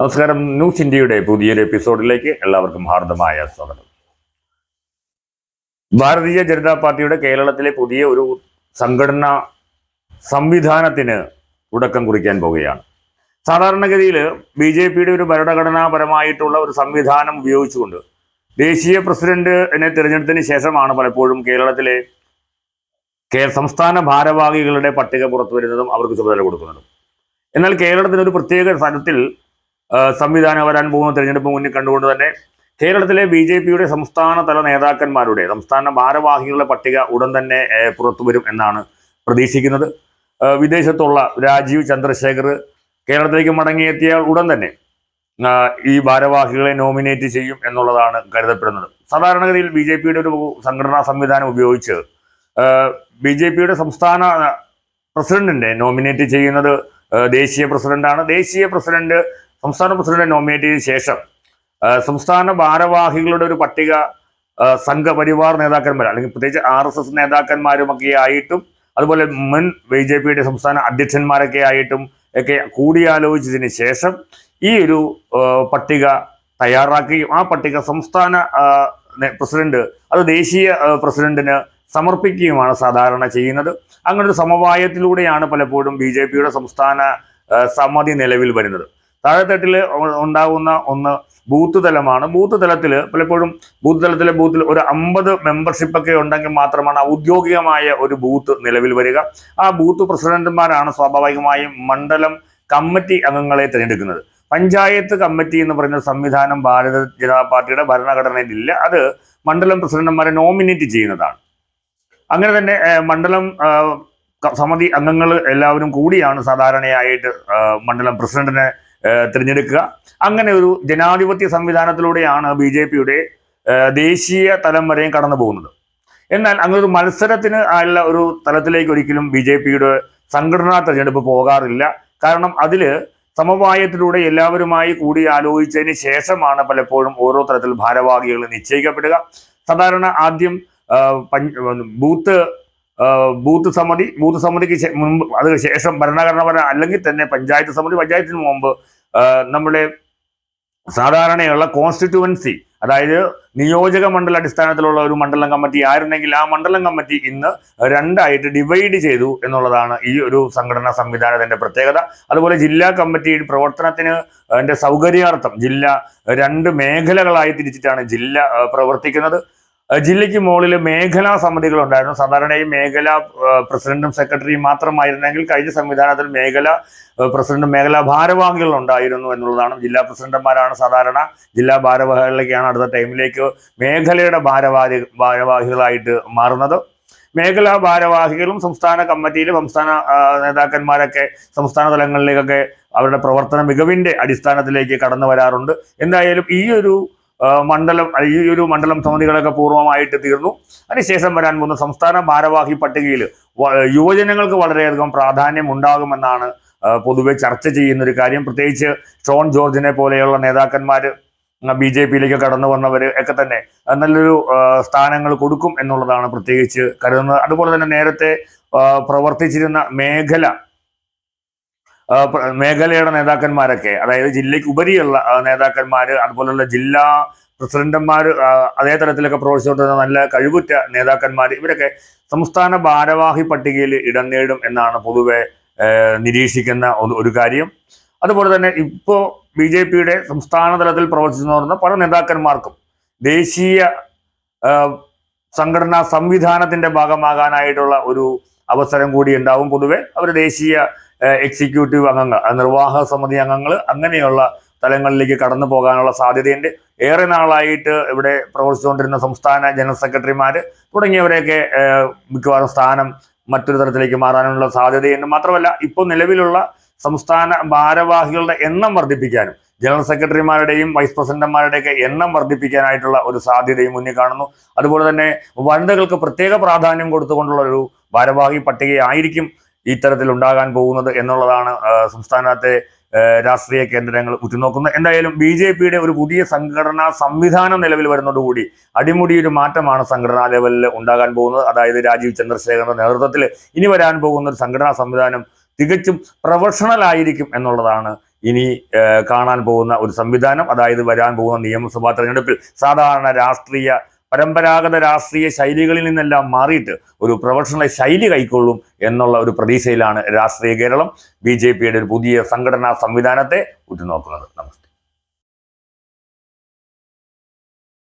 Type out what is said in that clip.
നമസ്കാരം. ന്യൂസ് ഇന്ത്യയുടെ പുതിയൊരു എപ്പിസോഡിലേക്ക് എല്ലാവർക്കും ഹാർദമായ സ്വാഗതം. ഭാരതീയ ജനതാ പാർട്ടിയുടെ കേരളത്തിലെ പുതിയ ഒരു സംഘടനാ സംവിധാനത്തിന് തുടക്കം കുറിക്കാൻ പോവുകയാണ്. സാധാരണഗതിയിൽ ബി ജെ പിയുടെ ഒരു ഭരണഘടനാപരമായിട്ടുള്ള ഒരു സംവിധാനം ഉപയോഗിച്ചുകൊണ്ട് ദേശീയ പ്രസിഡന്റിനെ തിരഞ്ഞെടുത്തതിന് ശേഷമാണ് പലപ്പോഴും കേരളത്തിലെ സംസ്ഥാന ഭാരവാഹികളുടെ പട്ടിക പുറത്തു വരുന്നതും അവർക്ക് ചുമതല കൊടുക്കുന്നതും. എന്നാൽ കേരളത്തിന് ഒരു പ്രത്യേക തലത്തിൽ ആ, സംവിധാനം വരാൻ പോകുന്ന തെരഞ്ഞെടുപ്പ് മുന്നിൽ കണ്ടുകൊണ്ട് തന്നെ കേരളത്തിലെ ബി ജെ പിയുടെ സംസ്ഥാന തല നേതാക്കന്മാരുടെ സംസ്ഥാന ഭാരവാഹികളുടെ പട്ടിക ഉടൻ തന്നെ പുറത്തു വരും എന്നാണ് പ്രതീക്ഷിക്കുന്നത്. വിദേശത്തുള്ള രാജീവ് ചന്ദ്രശേഖർ കേരളത്തിലേക്ക് മടങ്ങിയെത്തിയ ഉടൻ തന്നെ ഈ ഭാരവാഹികളെ നോമിനേറ്റ് ചെയ്യും എന്നുള്ളതാണ് കരുതപ്പെടുന്നത്. സാധാരണഗതിയിൽ ബി ജെ പിയുടെ ഒരു സംഘടനാ സംവിധാനം ഉപയോഗിച്ച് ബി ജെ പിയുടെ സംസ്ഥാന പ്രസിഡന്റിനെ നോമിനേറ്റ് ചെയ്യുന്നത് ദേശീയ പ്രസിഡന്റാണ്. ദേശീയ പ്രസിഡന്റ് സംസ്ഥാന പ്രസിഡന്റ് നോമിനേറ്റ് ചെയ്ത ശേഷം സംസ്ഥാന ഭാരവാഹികളുടെ ഒരു പട്ടിക സംഘപരിവാർ നേതാക്കന്മാർ അല്ലെങ്കിൽ പ്രത്യേകിച്ച് ആർ എസ് എസ് നേതാക്കന്മാരുമൊക്കെ ആയിട്ടും അതുപോലെ മുൻ ബി ജെ പിയുടെ സംസ്ഥാന അധ്യക്ഷന്മാരൊക്കെ ആയിട്ടും ഒക്കെ കൂടിയാലോചിച്ചതിന് ശേഷം ഈ ഒരു പട്ടിക തയ്യാറാക്കുകയും ആ പട്ടിക സംസ്ഥാന പ്രസിഡന്റ് അത് ദേശീയ പ്രസിഡന്റിന് സമർപ്പിക്കുകയുമാണ് സാധാരണ ചെയ്യുന്നത്. അങ്ങനൊരു സമവായത്തിലൂടെയാണ് പലപ്പോഴും ബി ജെ പിയുടെ സംസ്ഥാന സമ്മതി നിലവിൽ വരുന്നത്. താഴെത്തട്ടിൽ ഉണ്ടാകുന്ന ഒന്ന് ബൂത്ത് തലമാണ്. ബൂത്ത് തലത്തിൽ പലപ്പോഴും ബൂത്ത് തലത്തിലെ ബൂത്തിൽ ഒരു അമ്പത് മെമ്പർഷിപ്പ് ഒക്കെ ഉണ്ടെങ്കിൽ മാത്രമാണ് ഔദ്യോഗികമായ ഒരു ബൂത്ത് നിലവിൽ വരിക. ആ ബൂത്ത് പ്രസിഡന്റുമാരാണ് സ്വാഭാവികമായും മണ്ഡലം കമ്മിറ്റി അംഗങ്ങളെ തിരഞ്ഞെടുക്കുന്നത്. പഞ്ചായത്ത് കമ്മിറ്റി എന്ന് പറയുന്ന സംവിധാനം ഭാരത ജനതാ പാർട്ടിയുടെ ഭരണഘടനയിലില്ല. അത് മണ്ഡലം പ്രസിഡന്റുമാരെ നോമിനേറ്റ് ചെയ്യുന്നതാണ്. അങ്ങനെ തന്നെ മണ്ഡലം സമിതി അംഗങ്ങൾ എല്ലാവരും കൂടിയാണ് സാധാരണയായിട്ട് മണ്ഡലം പ്രസിഡന്റിനെ തിരഞ്ഞെടുക്കുക. അങ്ങനെ ഒരു ജനാധിപത്യ സംവിധാനത്തിലൂടെയാണ് ബി ജെ പിയുടെ ദേശീയ തലം വരെയും കടന്നു പോകുന്നത്. എന്നാൽ അങ്ങനെ ഒരു മത്സരത്തിന് ഉള്ള ഒരു തലത്തിലേക്ക് ഒരിക്കലും ബി ജെ പിയുടെ സംഘടനാ തെരഞ്ഞെടുപ്പ് പോകാറില്ല. കാരണം അതിൽ സമവായത്തിലൂടെ എല്ലാവരുമായി കൂടി ആലോചിച്ചതിന് ശേഷമാണ് പലപ്പോഴും ഓരോ തരത്തിൽ ഭാരവാഹികൾ നിശ്ചയിക്കപ്പെടുക. സാധാരണ ആദ്യം ബൂത്ത് ബൂത്ത് സമിതി ബൂത്ത് സമിതിക്ക് മുമ്പ് അതിന് ശേഷം ഭരണഘടനാപര അല്ലെങ്കിൽ തന്നെ പഞ്ചായത്ത് സമിതി പഞ്ചായത്തിന് മുമ്പ് നമ്മുടെ സാധാരണയുള്ള കോൺസ്റ്റിറ്റ്യുവൻസി അതായത് നിയോജക മണ്ഡല അടിസ്ഥാനത്തിലുള്ള ഒരു മണ്ഡലം കമ്മിറ്റി ആയിരുന്നെങ്കിൽ ആ മണ്ഡലം കമ്മിറ്റി ഇന്ന് രണ്ടായിട്ട് ഡിവൈഡ് ചെയ്തു എന്നുള്ളതാണ് ഈ ഒരു സംഘടനാ സംവിധാനത്തിന്റെ പ്രത്യേകത. അതുപോലെ ജില്ലാ കമ്മിറ്റി പ്രവർത്തനത്തിന് എന്റെ സൗകര്യാർത്ഥം ജില്ല രണ്ട് മേഖലകളായി തിരിച്ചിട്ടാണ് ജില്ല പ്രവർത്തിക്കുന്നത്. ജില്ലയ്ക്ക് മുകളിൽ മേഖലാ സമിതികൾ ഉണ്ടായിരുന്നു സാധാരണ ഈ മേഖലാ പ്രസിഡന്റും സെക്രട്ടറിയും മാത്രമായിരുന്നെങ്കിൽ കഴിഞ്ഞ സംവിധാനത്തിൽ മേഖല പ്രസിഡന്റും മേഖലാ ഭാരവാഹികൾ ഉണ്ടായിരുന്നു എന്നുള്ളതാണ്. ജില്ലാ പ്രസിഡന്റുമാരാണ് സാധാരണ ജില്ലാ ഭാരവാഹികളിലേക്കാണ് അടുത്ത ടൈമിലേക്ക് മേഖലയുടെ ഭാരവാഹി ഭാരവാഹികളായിട്ട് മാറുന്നത്. മേഖലാ ഭാരവാഹികളും സംസ്ഥാന കമ്മിറ്റിയിലും സംസ്ഥാന നേതാക്കന്മാരൊക്കെ സംസ്ഥാന തലങ്ങളിലേക്കൊക്കെ അവരുടെ പ്രവർത്തന മികവിന്റെ അടിസ്ഥാനത്തിലേക്ക് കടന്നു വരാറുണ്ട്. എന്തായാലും ഈ ഒരു മണ്ഡലം ഈ ഒരു മണ്ഡലം സമിതികളൊക്കെ പൂർണമായിട്ട് തീർന്നു. അതിനുശേഷം വരാൻ പോകുന്ന സംസ്ഥാന ഭാരവാഹി പട്ടികയിൽ യുവജനങ്ങൾക്ക് വളരെയധികം പ്രാധാന്യം ഉണ്ടാകുമെന്നാണ് പൊതുവെ ചർച്ച ചെയ്യുന്ന ഒരു കാര്യം. പ്രത്യേകിച്ച് ഷോൺ ജോർജിനെ പോലെയുള്ള നേതാക്കന്മാർ ബി ജെ പിയിലേക്ക് കടന്നു വന്നവർ ഒക്കെ തന്നെ നല്ലൊരു സ്ഥാനങ്ങൾ കൊടുക്കും എന്നുള്ളതാണ് പ്രത്യേകിച്ച് കരുതുന്നത്. അതുപോലെ തന്നെ നേരത്തെ പ്രവർത്തിച്ചിരുന്ന മേഖല മേഖലയുടെ നേതാക്കന്മാരൊക്കെ അതായത് ജില്ലയ്ക്ക് ഉപരിയുള്ള നേതാക്കന്മാർ അതുപോലുള്ള ജില്ലാ പ്രസിഡന്റുമാർ അതേ തരത്തിലൊക്കെ പ്രവർത്തിച്ചുകൊണ്ടിരുന്ന നല്ല കഴിവുറ്റ നേതാക്കന്മാർ ഇവരൊക്കെ സംസ്ഥാന ഭാരവാഹി പട്ടികയിൽ ഇടം നേടും എന്നാണ് പൊതുവെ നിരീക്ഷിക്കുന്ന ഒരു- കാര്യം. അതുപോലെ തന്നെ ഇപ്പോൾ ബി ജെ പിയുടെ സംസ്ഥാന തലത്തിൽ പ്രവർത്തിച്ചു വരുന്ന പല നേതാക്കന്മാർക്കും ദേശീയ സംഘടനാ സംവിധാനത്തിന്റെ ഭാഗമാകാനായിട്ടുള്ള ഒരു അവസരം കൂടി ഉണ്ടാവും പൊതുവെ. അവർ ദേശീയ എക്സിക്യൂട്ടീവ് അംഗങ്ങൾ നിർവാഹ സമിതി അംഗങ്ങൾ അങ്ങനെയുള്ള തലങ്ങളിലേക്ക് കടന്നു പോകാനുള്ള സാധ്യതയുണ്ട്. ഏറെ നാളായിട്ട് ഇവിടെ പ്രവർത്തിച്ചുകൊണ്ടിരുന്ന സംസ്ഥാന ജനറൽ സെക്രട്ടറിമാർ തുടങ്ങിയവരെയൊക്കെ മിക്കവാറും സ്ഥാനം മറ്റൊരു തരത്തിലേക്ക് മാറാനുള്ള സാധ്യതയുണ്ട്. മാത്രമല്ല ഇപ്പോൾ നിലവിലുള്ള സംസ്ഥാന ഭാരവാഹികളുടെ എണ്ണം വർദ്ധിപ്പിക്കാനും ജനറൽ സെക്രട്ടറിമാരുടെയും വൈസ് പ്രസിഡന്റുമാരുടെയൊക്കെ എണ്ണം വർദ്ധിപ്പിക്കാനായിട്ടുള്ള ഒരു സാധ്യതയും മുന്നിൽ കാണുന്നു. അതുപോലെ തന്നെ വനിതകൾക്ക് പ്രത്യേക പ്രാധാന്യം കൊടുത്തുകൊണ്ടുള്ള ഒരു ഭാരവാഹി പട്ടികയായിരിക്കും ഇത്തരത്തിൽ ഉണ്ടാകാൻ പോകുന്നത് എന്നുള്ളതാണ് സംസ്ഥാനത്തെ രാഷ്ട്രീയ കേന്ദ്രങ്ങൾ ഉറ്റുനോക്കുന്നത്. എന്തായാലും ബി ജെ പിയുടെ ഒരു പുതിയ സംഘടനാ സംവിധാനം നിലവിൽ വരുന്നതോടുകൂടി അടിമുടി ഒരു മാറ്റമാണ് സംഘടനാ ലെവലിൽ ഉണ്ടാകാൻ പോകുന്നത്. അതായത് രാജീവ് ചന്ദ്രശേഖരന്റെ നേതൃത്വത്തിൽ ഇനി വരാൻ പോകുന്ന ഒരു സംഘടനാ സംവിധാനം തികച്ചും പ്രൊഫഷണൽ ആയിരിക്കും എന്നുള്ളതാണ് ഇനി കാണാൻ പോകുന്ന ഒരു സംവിധാനം. അതായത് വരാൻ പോകുന്ന നിയമസഭാ തെരഞ്ഞെടുപ്പിൽ സാധാരണ രാഷ്ട്രീയ പരമ്പരാഗത രാഷ്ട്രീയ ശൈലികളിൽ നിന്നെല്ലാം മാറിയിട്ട് ഒരു പ്രൊഫഷണൽ ശൈലി കൈക്കൊള്ളും എന്നുള്ള ഒരു പ്രതീക്ഷയിലാണ് രാഷ്ട്രീയ കേരളം. ബി ജെ പിയുടെ ഒരു പുതിയ സംഘടനാ സംവിധാനത്തെ ഉറ്റുനോക്കുന്നത്. നമസ്തേ.